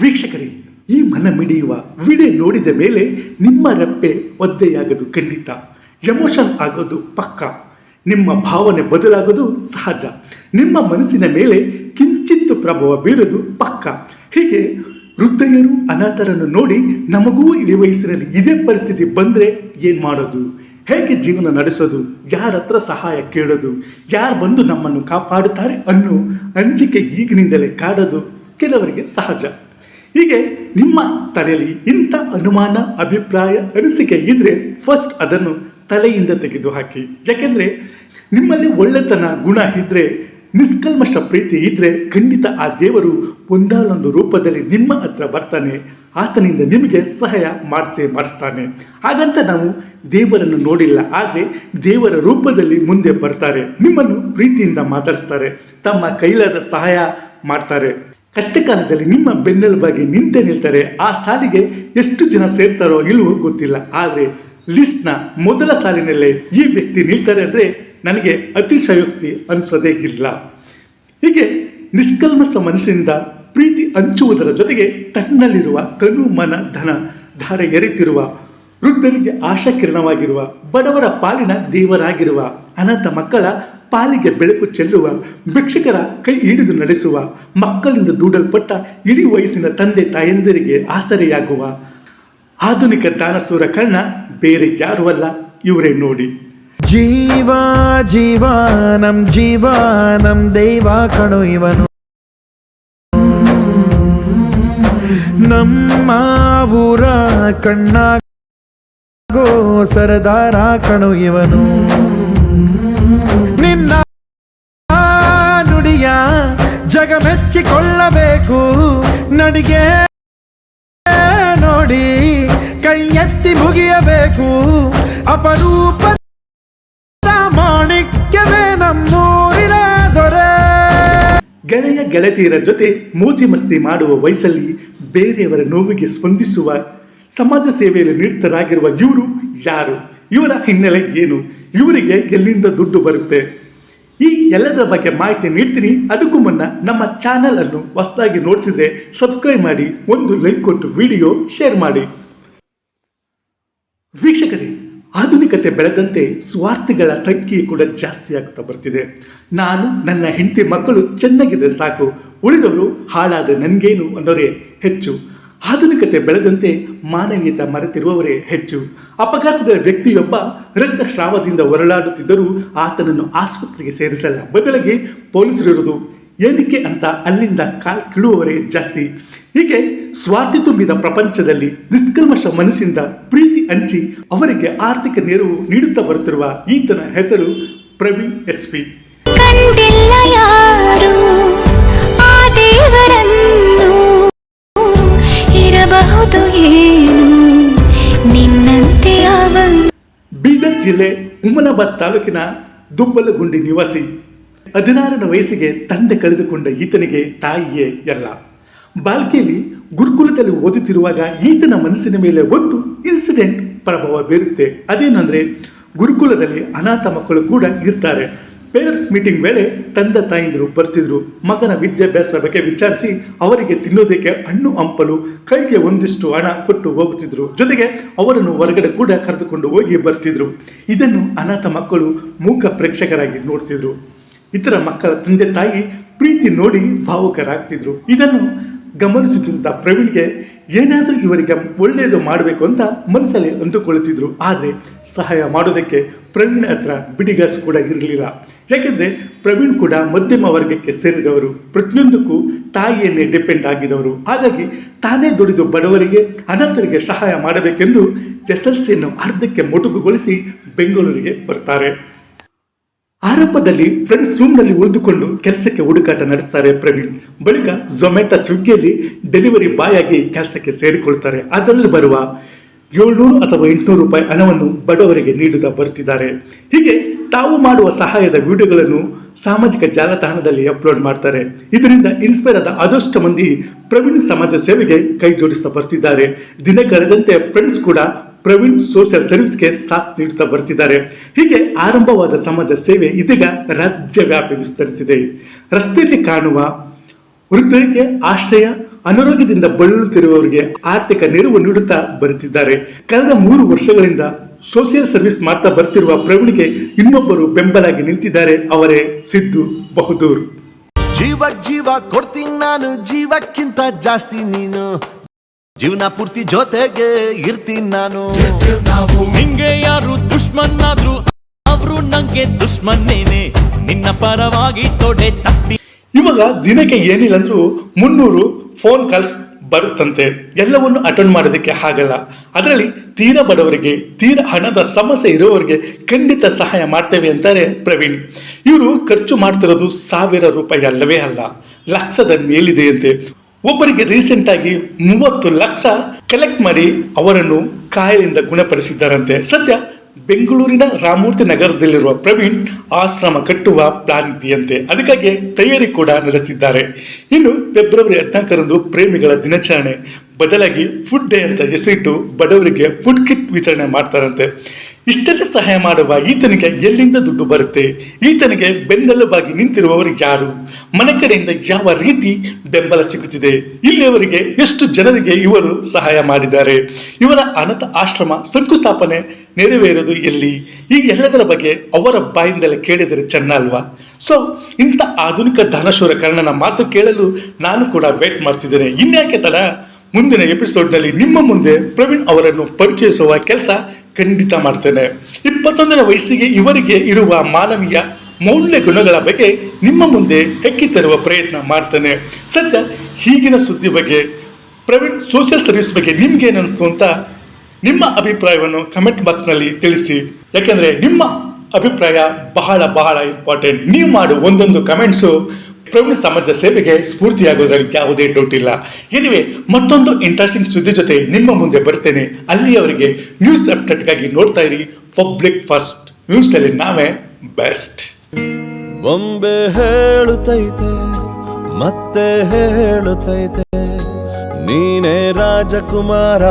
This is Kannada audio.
ವೀಕ್ಷಕರೇ, ಈ ಮನ ಮಿಡಿಯುವ ವಿಡಿಯೋ ನೋಡಿದ ಮೇಲೆ ನಿಮ್ಮ ರೆಪ್ಪೆ ಒದ್ದೆಯಾಗದು ಖಂಡಿತ. ಎಮೋಷನ್ ಆಗೋದು ಪಕ್ಕ. ನಿಮ್ಮ ಭಾವನೆ ಬದಲಾಗೋದು ಸಹಜ. ನಿಮ್ಮ ಮನಸ್ಸಿನ ಮೇಲೆ ಕಿಂಚಿತ್ತು ಪ್ರಭಾವ ಬೀರೋದು ಪಕ್ಕ. ಹೀಗೆ ವೃದ್ಧಯರು ಅನಾಥರನ್ನು ನೋಡಿ ನಮಗೂ ಇಳಿ ವಯಸ್ಸಿನಲ್ಲಿ ಇದೇ ಪರಿಸ್ಥಿತಿ ಬಂದರೆ ಏನು ಮಾಡೋದು? ಹೇಗೆ ಜೀವನ ನಡೆಸೋದು? ಯಾರ ಹತ್ರ ಸಹಾಯ ಕೇಳೋದು? ಯಾರು ಬಂದು ನಮ್ಮನ್ನು ಕಾಪಾಡುತ್ತಾರೆ ಅನ್ನೋ ಅಂಜಿಕೆ ಈಗಿನಿಂದಲೇ ಕಾಡೋದು ಕೆಲವರಿಗೆ ಸಹಜ. ಹೀಗೆ ನಿಮ್ಮ ತಲೆಯಲ್ಲಿ ಇಂಥ ಅನುಮಾನ, ಅಭಿಪ್ರಾಯ, ಅನಿಸಿಕೆ ಇದ್ದರೆ ಫಸ್ಟ್ ಅದನ್ನು ತಲೆಯಿಂದ ತೆಗೆದು ಹಾಕಿ ಯಾಕೆಂದ್ರೆ ನಿಮ್ಮಲ್ಲಿ ಒಳ್ಳೆತನ, ಗುಣ ಇದ್ದರೆ ನಿಷ್ಕಲ್ಮಶ ಪ್ರೀತಿ ಇದ್ರೆ ಖಂಡಿತ ಆ ದೇವರು ಒಂದಾನೊಂದು ರೂಪದಲ್ಲಿ ನಿಮ್ಮ ಹತ್ರ ಬರ್ತಾನೆ. ಆತನಿಂದ ನಿಮಗೆ ಸಹಾಯ ಮಾಡಿಸೇ ಮಾಡಿಸ್ತಾನೆ. ಹಾಗಂತ ನಾವು ದೇವರನ್ನು ನೋಡಿಲ್ಲ, ಆದರೆ ದೇವರ ರೂಪದಲ್ಲಿ ಮುಂದೆ ಬರ್ತಾರೆ. ನಿಮ್ಮನ್ನು ಪ್ರೀತಿಯಿಂದ ಮಾತಾಡಿಸ್ತಾರೆ. ತಮ್ಮ ಕೈಲಾದ ಸಹಾಯ ಮಾಡ್ತಾರೆ. ಕಷ್ಟ ಕಾಲದಲ್ಲಿ ನಿಮ್ಮ ಬೆನ್ನೆಲುಬಾಗಿ ನಿಂತೆ ನಿಲ್ತಾರೆ, ಆ ಸಾಲಿಗೆ ಎಷ್ಟು ಜನ ಸೇರ್ತಾರೋ ಇಲ್ವೋ ಗೊತ್ತಿಲ್ಲ. ಆದರೆ ಲಿಸ್ಟ್ನ ಮೊದಲ ಸಾಲಿನಲ್ಲೇ ಈ ವ್ಯಕ್ತಿ ನಿಲ್ತಾರೆ ಅಂದರೆ ನನಗೆ ಅತಿಶಯೋಕ್ತಿ ಅನಿಸೋದೇ ಇಲ್ಲ. ಹೀಗೆ ನಿಷ್ಕಲ್ಮಸ ಮನುಷ್ಯನಿಂದ ಪ್ರೀತಿ ಹಂಚುವುದರ ಜೊತೆಗೆ ತನ್ನಲ್ಲಿರುವ ತನು ಮನ ಧನ ಧಾರೆ ಎರೆತಿರುವ, ವೃದ್ಧರಿಗೆ ಆಶಾಕಿರಣವಾಗಿರುವ, ಬಡವರ ಪಾಲಿನ ದೇವರಾಗಿರುವ ಅನಂತ ಮಕ್ಕಳ ಪಾಲಿಗೆ ಬೆಳಕು ಚೆಲ್ಲುವ, ಭಿಕ್ಷಕರ ಕೈ ಹಿಡಿದು ನಡೆಸುವ, ಮಕ್ಕಳಿಂದ ದೂಡಲ್ಪಟ್ಟ ಇಳಿ ವಯಸ್ಸಿನ ತಂದೆ ತಾಯಂದಿರಿಗೆ ಆಸರೆಯಾಗುವ ಆಧುನಿಕ ದಾನಸೂರ ಕರ್ಣ ಬೇರೆ ಯಾರೂ ಅಲ್ಲ. ಇವರೇ ನೋಡಿ. ಜೀವ ಜೀವ, ನಮ್ ಜೀವ, ನಮ್ ದೈವ ಕಣು ಇವನು. ನಮ್ಮ ಊರ ಕಣ್ಣಾಗೋ ಸರದಾರ ಕಣು ಇವನು. ನುಡಿಯ ಜಗ ಮೆಚ್ಚಿಕೊಳ್ಳಬೇಕು ನಡಿಗೆ ನೋಡಿ ಕೈ ಎತ್ತಿ ಮುಗಿಯಬೇಕು. ಅಪರೂಪ ಮಾಣಿಕ್ಯವೇ ನಮ್ಮೂರಿನ ದೊರೆ. ಗೆಳೆಯ ಗೆಳತಿಯರ ಜೊತೆ ಮೋಜಿ ಮಸ್ತಿ ಮಾಡುವ ವಯಸ್ಸಲ್ಲಿ ಬೇರೆಯವರ ನೋವಿಗೆ ಸ್ಪಂದಿಸುವ ಸಮಾಜ ಸೇವೆಯಲ್ಲಿ ನಿರತರಾಗಿರುವ ಇವರು ಯಾರು? ಇವರ ಹಿನ್ನೆಲೆ ಏನು? ಇವರಿಗೆ ಎಲ್ಲಿಂದ ದುಡ್ಡು ಬರುತ್ತೆ? ಈ ಎಲ್ಲದರ ಬಗ್ಗೆ ಮಾಹಿತಿ ನೀಡ್ತೀನಿ. ಅದಕ್ಕೂ ಮುನ್ನ ನಮ್ಮ ಚಾನಲ್ ಅನ್ನು ಹೊಸದಾಗಿ ನೋಡ್ತಿದ್ರೆ ಸಬ್ಸ್ಕ್ರೈಬ್ ಮಾಡಿ, ಒಂದು ಲೈಕ್ ಕೊಟ್ಟು ವಿಡಿಯೋ ಶೇರ್ ಮಾಡಿ. ವೀಕ್ಷಕರೇ, ಆಧುನಿಕತೆ ಬೆಳೆದಂತೆ ಸ್ವಾರ್ಥಿಗಳ ಸಂಖ್ಯೆ ಕೂಡ ಜಾಸ್ತಿ ಆಗ್ತಾ ಬರ್ತಿದೆ. ನಾನು ನನ್ನ ಹೆಂಡತಿ ಮಕ್ಕಳು ಚೆನ್ನಾಗಿದ್ರೆ ಸಾಕು, ಉಳಿದವರು ಹಾಳಾದ ನನಗೇನು ಅನ್ನೋರೇ ಹೆಚ್ಚು. ಆಧುನಿಕತೆ ಬೆಳೆದಂತೆ ಮಾನವೀಯತ ಮರೆತಿರುವವರೇ ಹೆಚ್ಚು. ಅಪಘಾತದ ವ್ಯಕ್ತಿಯೊಬ್ಬ ರಕ್ತಸ್ರಾವದಿಂದ ಹೊರಳಾಡುತ್ತಿದ್ದರೂ ಆತನನ್ನು ಆಸ್ಪತ್ರೆಗೆ ಸೇರಿಸಲ್ಲ ಬದಲಿಗೆ ಪೊಲೀಸರಿರುವುದು ಏನಕ್ಕೆ ಅಂತ ಅಲ್ಲಿಂದ ಕಾಲ್ ಕೀಳುವವರೇ ಜಾಸ್ತಿ. ಹೀಗೆ ಸ್ವಾರ್ಥಿ ತುಂಬಿದ ಪ್ರಪಂಚದಲ್ಲಿ ನಿಷ್ಕಲ್ಮಶ ಮನಸ್ಸಿಂದ ಪ್ರೀತಿ ಹಂಚಿ ಅವರಿಗೆ ಆರ್ಥಿಕ ನೆರವು ನೀಡುತ್ತಾ ಬರುತ್ತಿರುವ ಈತನ ಹೆಸರು ಪ್ರವೀಣ್ ಎಸ್ ಪಿ. ಇರಬಹುದು ಏನು? ನಿನ್ನಂತೆ ಬೀದರ್ ಜಿಲ್ಲೆ ಹುಮನಾಬಾದ್ ತಾಲೂಕಿನ ದುಬ್ಬಲಗುಂಡಿ ನಿವಾಸಿ. ಹದಿನಾರನ ವಯಸ್ಸಿಗೆ ತಂದೆ ಕಳೆದುಕೊಂಡ ಈತನಿಗೆ ತಾಯಿಯೇ ಎಲ್ಲ. ಬಾಲ್ಕಿಯಲ್ಲಿ ಗುರುಕುಲದಲ್ಲಿ ಓದುತ್ತಿರುವಾಗ ಈತನ ಮನಸ್ಸಿನ ಮೇಲೆ ಒಂದು ಇನ್ಸಿಡೆಂಟ್ ಪ್ರಭಾವ ಬೀರುತ್ತೆ. ಅದೇನಂದ್ರೆ ಗುರುಕುಲದಲ್ಲಿ ಅನಾಥ ಮಕ್ಕಳು ಕೂಡ ಇರ್ತಾರೆ. ಪೇರೆಂಟ್ಸ್ ಮೀಟಿಂಗ್ ವೇಳೆ ತಂದೆ ತಾಯಿಂದರು ಬರ್ತಿದ್ರು. ಮಗನ ವಿದ್ಯಾಭ್ಯಾಸ ಬಗ್ಗೆ ವಿಚಾರಿಸಿ ಅವರಿಗೆ ತಿನ್ನೋದಕ್ಕೆ ಹಣ್ಣು ಹಂಪಲು, ಕೈಗೆ ಒಂದಿಷ್ಟು ಹಣ ಕೊಟ್ಟು ಹೋಗುತ್ತಿದ್ರು. ಜೊತೆಗೆ ಅವರನ್ನು ಹೊರಗಡೆ ಕೂಡ ಕರೆದುಕೊಂಡು ಹೋಗಿ ಬರ್ತಿದ್ರು. ಇದನ್ನು ಅನಾಥ ಮಕ್ಕಳು ಮೂಕ ಪ್ರೇಕ್ಷಕರಾಗಿ ನೋಡ್ತಿದ್ರು. ಇತರ ಮಕ್ಕಳ ತಂದೆ ತಾಯಿ ಪ್ರೀತಿ ನೋಡಿ ಭಾವುಕರಾಗ್ತಿದ್ರು. ಇದನ್ನು ಗಮನಿಸುತ್ತಿದ್ದ ಪ್ರವೀಣ್ಗೆ ಏನಾದರೂ ಇವರಿಗೆ ಒಳ್ಳೆಯದು ಮಾಡಬೇಕು ಅಂತ ಮನಸ್ಸಲ್ಲಿ ಅಂದುಕೊಳ್ಳುತ್ತಿದ್ರು ಆದರೆ ಸಹಾಯ ಮಾಡೋದಕ್ಕೆ ಪ್ರವೀಣ್ ಹತ್ರ ಬಿಡಿಗಾಸು ಕೂಡ ಇರಲಿಲ್ಲ. ಯಾಕೆಂದರೆ ಪ್ರವೀಣ್ ಕೂಡ ಮಧ್ಯಮ ವರ್ಗಕ್ಕೆ ಸೇರಿದವರು. ಪ್ರತಿಯೊಂದಕ್ಕೂ ತಾಯಿಯನ್ನೇ ಡಿಪೆಂಡ್ ಆಗಿದವರು. ಹಾಗಾಗಿ ತಾನೇ ದುಡಿದು ಬಡವರಿಗೆ ಅನಾಥರಿಗೆ ಸಹಾಯ ಮಾಡಬೇಕೆಂದು ಎಸ್ ಎಲ್ ಸಿಯನ್ನು ಅರ್ಧಕ್ಕೆ ಮೊಟಕುಗೊಳಿಸಿ ಬೆಂಗಳೂರಿಗೆ ಬರ್ತಾರೆ. ಆರಂಭದಲ್ಲಿ ಫ್ರೆಂಡ್ಸ್ ರೂಮ್ನಲ್ಲಿ ಉಳಿದುಕೊಂಡು ಕೆಲಸಕ್ಕೆ ಹುಡುಕಾಟ ನಡೆಸ್ತಾರೆ ಪ್ರವೀಣ್. ಬಳಿಕ ಝೊಮ್ಯಾಟೊ ಸ್ವಿಗ್ಗಿಯಲ್ಲಿ ಡೆಲಿವರಿ ಬಾಯ್ ಆಗಿ ಕೆಲಸಕ್ಕೆ ಸೇರಿಕೊಳ್ತಾರೆ. ಅದರಲ್ಲಿ ಬರುವ ಏಳ್ನೂರು ಅಥವಾ ಎಂಟುನೂರು ರೂಪಾಯಿ ಹಣವನ್ನು ಬಡವರಿಗೆ ನೀಡುತ್ತಾ ಬರ್ತಿದ್ದಾರೆ. ಹೀಗೆ ತಾವು ಮಾಡುವ ಸಹಾಯದ ವಿಡಿಯೋಗಳನ್ನು ಸಾಮಾಜಿಕ ಜಾಲತಾಣದಲ್ಲಿ ಅಪ್ಲೋಡ್ ಮಾಡ್ತಾರೆ. ಇದರಿಂದ ಇನ್ಸ್ಪೈರ್ ಆದ ಆದಷ್ಟು ಮಂದಿ ಪ್ರವೀಣ್ ಸಮಾಜ ಸೇವೆಗೆ ಕೈ ಜೋಡಿಸ್ತಾ ಬರ್ತಿದ್ದಾರೆ. ದಿನ ಕಳೆದಂತೆ ಫ್ರೆಂಡ್ಸ್ ಕೂಡ ಪ್ರವೀಣ್ ಸೋಷಿಯಲ್ ಸರ್ವಿಸ್ಗೆ ಸಾಥ್ ನೀಡುತ್ತಾ ಬರ್ತಿದ್ದಾರೆ. ಹೀಗೆ ಆರಂಭವಾದ ಸಮಾಜ ಸೇವೆ ಇದೀಗ ರಾಜ್ಯವ್ಯಾಪಿ ವಿಸ್ತರಿಸಿದೆ. ರಸ್ತೆಯಲ್ಲಿ ಕಾಣುವ ವೃದ್ಧರಿಗೆ ಆಶ್ರಯ, ಅನಾರೋಗ್ಯದಿಂದ ಬಳಲುತ್ತಿರುವವರಿಗೆ ಆರ್ಥಿಕ ನೆರವು ನೀಡುತ್ತಾ ಬರುತ್ತಿದ್ದಾರೆ. ಕಳೆದ ಮೂರು ವರ್ಷಗಳಿಂದ ಸೋಷಿಯಲ್ ಸರ್ವಿಸ್ ಮಾಡ್ತಾ ಬರ್ತಿರುವ ಪ್ರವೀಣ್ಗೆ ಇನ್ನೊಬ್ಬರು ಬೆಂಬಲಾಗಿ ನಿಂತಿದ್ದಾರೆ. ಅವರೇ ಸಿದ್ದು ಬಹದ್ದೂರ್. ಜೀವ ಜೀವ ಕೊಡ್ತೀನಿ ನಾನು, ಜೀವಕ್ಕಿಂತ ಜಾಸ್ತಿ ನೀನು. ಜೀವನ ಪೂರ್ತಿ ಜೊತೆಗೆ ಇರ್ತೀನಿ ನಾನು. ನಿಂಗೆ ಯಾರು ದುಶ್ಮನ್ನಾದ್ರು ಅವರು ನಂಗೆ ದುಶ್ಮನ್ನೇನೆ ನಿನ್ನ ಪರವಾಗಿ ತೊಡೆ ತಟ್ಟಿ. ಇವಾಗ ದಿನಕ್ಕೆ ಏನಿಲ್ಲ ಅಂದ್ರೂ ಮುನ್ನೂರು ಫೋನ್ ಕಾಲ್ಸ್ ಬರುತ್ತಂತೆ. ಎಲ್ಲವನ್ನು ಅಟೆಂಡ್ ಮಾಡೋದಕ್ಕೆ ಆಗಲ್ಲ. ಅದರಲ್ಲಿ ತೀರಾ ಬಡವರಿಗೆ ತೀರಾ ಹಣದ ಸಮಸ್ಯೆ ಇರುವವರಿಗೆ ಖಂಡಿತ ಸಹಾಯ ಮಾಡ್ತೇವೆ ಅಂತಾರೆ ಪ್ರವೀಣ್. ಇವರು ಖರ್ಚು ಮಾಡ್ತಿರೋದು ಸಾವಿರ ರೂಪಾಯಿ ಅಲ್ಲವೇ ಅಲ್ಲ. ಲಕ್ಷದ ಮೇಲಿದೆಯಂತೆ. ಒಬ್ಬರಿಗೆ ರೀಸೆಂಟ್ ಆಗಿ ಮೂವತ್ತು ಲಕ್ಷ ಕಲೆಕ್ಟ್ ಮಾಡಿ ಅವರನ್ನು ಕಾಯಿಲೆಯಿಂದ ಗುಣಪಡಿಸಿದ್ದಾರಂತೆ. ಸದ್ಯ ಬೆಂಗಳೂರಿನ ರಾಮೂರ್ತಿ ನಗರದಲ್ಲಿರುವ ಪ್ರವೀಣ್ ಆಶ್ರಮ ಕಟ್ಟುವ ಪ್ಲಾನ್ ಇದೆಯಂತೆ. ಅದಕ್ಕಾಗಿ ತಯಾರಿ ಕೂಡ ನಡೆಸಿದ್ದಾರೆ. ಇನ್ನು ಫೆಬ್ರವರಿ ಹದಿನಾಲ್ಕರಂದು ಪ್ರೇಮಿಗಳ ದಿನಾಚರಣೆ. ಬದಲಾಗಿ ಫುಡ್ ಡೇ ಅಂತ ಹೆಸರಿಟ್ಟು ಬಡವರಿಗೆ ಫುಡ್ ಕಿಟ್ ವಿತರಣೆ ಮಾಡ್ತಾರಂತೆ. ಇಷ್ಟೆಲ್ಲ ಸಹಾಯ ಮಾಡುವ ಈತನಿಗೆ ಎಲ್ಲಿಂದ ದುಡ್ಡು ಬರುತ್ತೆ? ಈತನಿಗೆ ಬೆನ್ನೆಲುಬಾಗಿ ನಿಂತಿರುವವರು ಯಾರು? ಮನೆ ಕಡೆಯಿಂದ ಯಾವ ರೀತಿ ಬೆಂಬಲ ಸಿಗುತ್ತಿದೆ? ಇಲ್ಲಿಯವರಿಗೆ ಎಷ್ಟು ಜನರಿಗೆ ಇವರು ಸಹಾಯ ಮಾಡಿದ್ದಾರೆ? ಇವರ ಅನಾಥ ಆಶ್ರಮ ಶಂಕುಸ್ಥಾಪನೆ ನೆರವೇರೋದು ಎಲ್ಲಿ? ಈ ಎಲ್ಲದರ ಬಗ್ಗೆ ಅವರ ಬಾಯಿಂದಲೇ ಕೇಳಿದರೆ ಚೆನ್ನ ಅಲ್ವಾ ಸೊ ಇಂಥ ಆಧುನಿಕ ಧನಶೂರ ಕರ್ಣನ ಮಾತು ಕೇಳಲು ನಾನು ಕೂಡ ವೇಟ್ ಮಾಡ್ತಿದ್ದೇನೆ. ಇನ್ಯಾಕೆ ತಡ? ಮುಂದಿನ ಎಪಿಸೋಡ್ನಲ್ಲಿ ನಿಮ್ಮ ಮುಂದೆ ಪ್ರವೀಣ್ ಅವರನ್ನು ಪರಿಚಯಿಸುವ ಕೆಲಸ ಖಂಡಿತ ಮಾಡ್ತೇನೆ. ಇಪ್ಪತ್ತೊಂದನೇ ವಯಸ್ಸಿಗೆ ಇವರಿಗೆ ಇರುವ ಮಾನವೀಯ ಮೌಲ್ಯ ಗುಣಗಳ ಬಗ್ಗೆ ನಿಮ್ಮ ಮುಂದೆ ಹೆಕ್ಕಿ ತರುವ ಪ್ರಯತ್ನ ಮಾಡ್ತೇನೆ. ಸದ್ಯ ಈಗಿನ ಸುದ್ದಿ ಬಗ್ಗೆ, ಪ್ರೈವೇಟ್ ಸೋಷಿಯಲ್ ಸರ್ವಿಸ್ ಬಗ್ಗೆ ನಿಮ್ಗೆ ಏನಿಸ್ತು ಅಂತ ನಿಮ್ಮ ಅಭಿಪ್ರಾಯವನ್ನು ಕಮೆಂಟ್ ಬಾಕ್ಸ್ನಲ್ಲಿ ತಿಳಿಸಿ. ಯಾಕೆಂದರೆ ನಿಮ್ಮ ಅಭಿಪ್ರಾಯ ಬಹಳ ಬಹಳ ಇಂಪಾರ್ಟೆಂಟ್ ನೀವು ಮಾಡು ಒಂದೊಂದು ಕಮೆಂಟ್ಸು ಪ್ರವೀಣ್ ಸಮಾಜ ಸೇವೆಗೆ ಸ್ಫೂರ್ತಿಯಾಗೋದ್ರಲ್ಲಿ ಯಾವುದೇ ಡೌಟ್ ಇಲ್ಲ. ಎನಿವೆ ಮತ್ತೊಂದು ಇಂಟ್ರೆಸ್ಟಿಂಗ್ ಸುದ್ದಿ ಜೊತೆ ನಿಮ್ಮ ಮುಂದೆ ಬರ್ತೇನೆ. ಅಲ್ಲಿಯವರೆಗೆ ನ್ಯೂಸ್ ಅಪ್ಡೇಟ್ಗಾಗಿ ನೋಡ್ತಾ ಇರಿ. ಪಬ್ಲಿಕ್ ಫಸ್ಟ್ ನ್ಯೂಸಲ್ಲಿ ನಾವೇ ಬೆಸ್ಟ್ ಬೊಂಬೆ ಹೇಳುತ್ತೈತೆ, ಮತ್ತೆ ಹೇಳುತ್ತೈತೆ, ನೀನೇ ರಾಜಕುಮಾರ.